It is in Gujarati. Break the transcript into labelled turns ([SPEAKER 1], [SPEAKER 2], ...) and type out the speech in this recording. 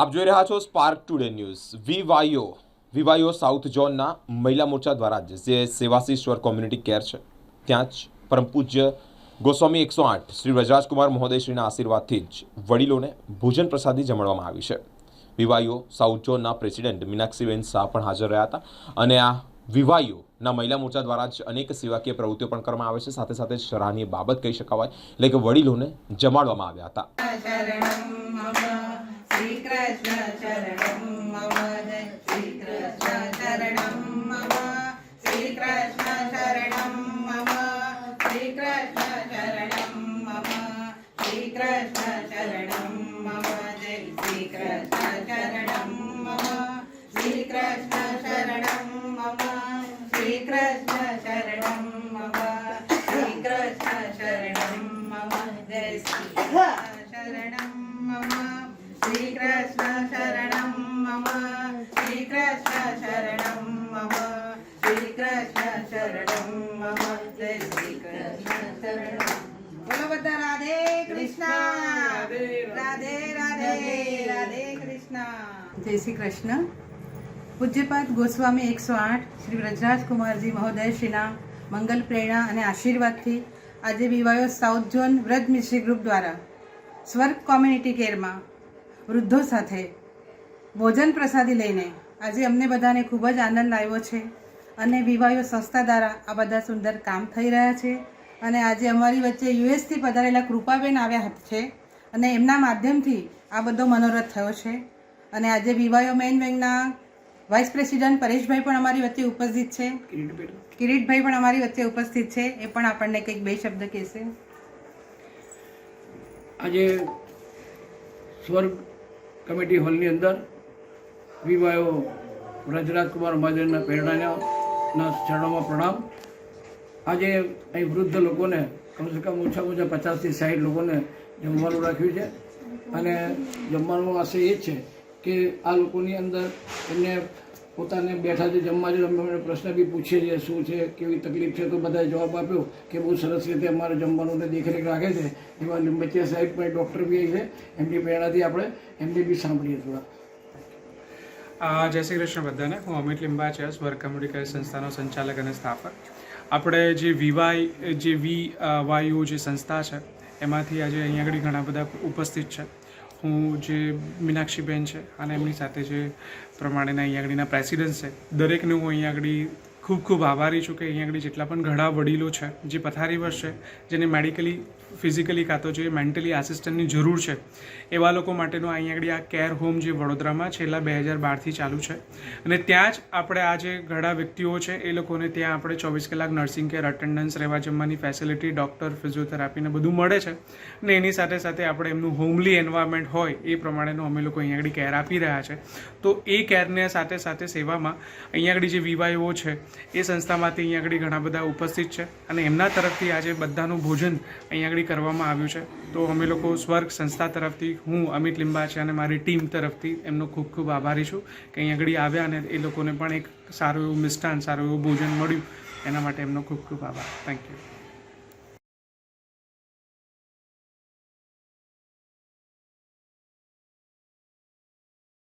[SPEAKER 1] આપ જોઈ રહ્યા છો spark today news VYO VYO south ઝોનના મહિલા મોરચા દ્વારા જ સેવાસીશ્વર કોમ્યુનિટી કેર છે, ત્યાં જ પરમ પૂજ્ય ગોસ્વામી એકસો આઠ, શ્રી વ્રજરાજકુમાર મહોદયશ્રીના આશીર્વાદથી જ વડીલોને ભોજન પ્રસાદી જમાડવામાં આવી છે. વિવાયો સાઉથ ઝોનના પ્રેસિડેન્ટ મીનાક્ષીબેન શાહ પણ હાજર રહ્યા હતા અને આ વિવાયોના મહિલા મોરચા દ્વારા જ અનેક સેવાકીય પ્રવૃત્તિઓ પણ કરવામાં આવે છે. સાથે સાથે સરાહનીય બાબત કહી શકાવાય, એટલે કે વડીલોને જમાડવામાં આવ્યા હતા.
[SPEAKER 2] શરણમ મમ શ્રીકૃષ્ણ શરણમ મમ જય શ્રીકૃષ્ણ શરણમ મમ શ્રીકૃષ્ણ શરણમ મમ શ્રીકૃષ્ણ શરણમ મમ શ્રીકૃષ્ણ શરણમ મમ જય શ્રીકૃષ્ણ શરણમ મમ શ્રીકૃષ્ણ શરણમ મમ શ્રીકૃષ્ણ શરણમ મમ શ્રીકૃષ્ણ શરણમ મમ જય શ્રીકૃષ્ણ શરણમ મમ શ્રીકૃષ્ણ શરણમ મમ શ્રીકૃષ્ણ શરણમ મમ જય શ્રીકૃષ્ણ શરણમ બોલો બધા રાધે કૃષ્ણ રાધે રાધે રાધે કૃષ્ણ જય શ્રી કૃષ્ણ પૂજ્યપાદ ગોસ્વામી એકસો આઠ શ્રી વ્રજરાજ કુમારજી મહોદયશ્રીના મંગલ પ્રેરણા અને આશીર્વાદથી આજે વિવાયો south zone Vraj Mishri group દ્વારા સ્વર્ગ કોમ્યુનિટી કેરમાં વૃદ્ધો સાથે ભોજન પ્રસાદી લઈને આજે અમને બધાને ખૂબ જ આનંદ આવ્યો છે અને વિવાયો સંસ્થા દ્વારા આ બધા સુંદર કામ થઈ રહ્યા છે અને આજે અમારી વચ્ચે યુએસથી પધારેલા કૃપાબેન આવ્યા છે અને એમના માધ્યમથી આ બધો મનોરથ થયો છે. અને આજે વિવાયો મેઇન બેંકના વાઇસ પ્રેસિડન્ટ પરેશભાઈ પણ અમારી વચ્ચે ઉપસ્થિત છે. કિરીટભાઈ પણ અમારી વચ્ચે ઉપસ્થિત છે. એ પણ આપણને કંઈક બે શબ્દ કહેશે.
[SPEAKER 3] આજે સ્વર્ગ કમિટી હોલની અંદર વિવાયો વ્રજરાજકુમાર મહાજનના પ્રેરણાના ચરણોમાં પ્રણામ. આજે અહીં વૃદ્ધ લોકોને કમસે કમ ઓછામાં ઓછા પચાસથી સાઠ લોકોને જમવાનું રાખ્યું છે. અને જમવાનો આશય એ છે કે આ લોકોની અંદર એમને પોતાને બેઠા જે જમવા જોઈએ પ્રશ્ન બી પૂછીએ છીએ શું છે, કેવી તકલીફ છે, તો બધાએ જવાબ આપ્યો કે બહુ સરસ રીતે અમારે જમવાનું દેખરેખ રાખે છે. એવા લીંબચિયા સાહેબ પણ ડૉક્ટર બી છે, એમની પ્રેરણાથી આપણે એમને બી સાંભળીએ થોડા.
[SPEAKER 4] જય શ્રી કૃષ્ણ બધાને. હું અમિત લિંબાચિયા સ્વર્ગ કમ્યુનિટી કેર સંસ્થાનો સંચાલક અને સ્થાપક. આપણે જે વીવાય જે વી વાયુ જે સંસ્થા છે, એમાંથી આજે અહીંયા આગળ ઘણા બધા ઉપસ્થિત છે. હું જે મીનાક્ષીબેન છે અને એમની સાથે જે પ્રમાણેના અહીંયા આગળના પ્રેસિડેન્ટ છે, દરેકને હું અહીંયા આગળ ખૂબ ખૂબ આભારી છું કે અહીંયા આગળ જેટલા પણ ઘણા વડીલો છે, જે પથારીવશ છે, જેને મેડિકલી ફિઝિકલી કાં તો જે મેન્ટલી આસિસ્ટન્ટની જરૂર છે, એવા લોકો માટેનું અહીંયા આગળ આ કેર હોમ જે વડોદરામાં છેલ્લા બે હજાર બારથી ચાલુ છે. અને ત્યાં જ આપણે આ જે ઘણા વ્યક્તિઓ છે, એ લોકોને ત્યાં આપણે ચોવીસ કલાક નર્સિંગ કેર અટેન્ડન્સ રહેવા જમવાની ફેસિલિટી ડૉક્ટર ફિઝિયોથેરાપીને બધું મળે છે. અને એની સાથે સાથે આપણે એમનું હોમલી એન્વાયરમેન્ટ હોય, એ પ્રમાણેનું અમે લોકો અહીંયા આગળ કેર આપી રહ્યા છે. તો એ કેરને સાથે સાથે સેવામાં અહીંયા આગળ જે વિવાયો છે એ સંસ્થામાંથી અહીંયા આગળ ઘણા બધા ઉપસ્થિત છે અને એમના તરફથી આજે બધાનું ભોજન અહીંયા આગળ કરવામાં આવ્યું છે. તો અમે લોકો સ્વર્ગ સંસ્થા તરફથી, હું, અમિત લિંબા છે અને મારી ટીમ તરફથી એમનો ખૂબ ખૂબ આભારી છું કે અહીંયા આગળ આવ્યા અને એ લોકોને પણ એક સારું એવું મિષ્ટાન સારું એવું ભોજન મળ્યું. એના માટે એમનો ખૂબ ખૂબ આભાર. Thank you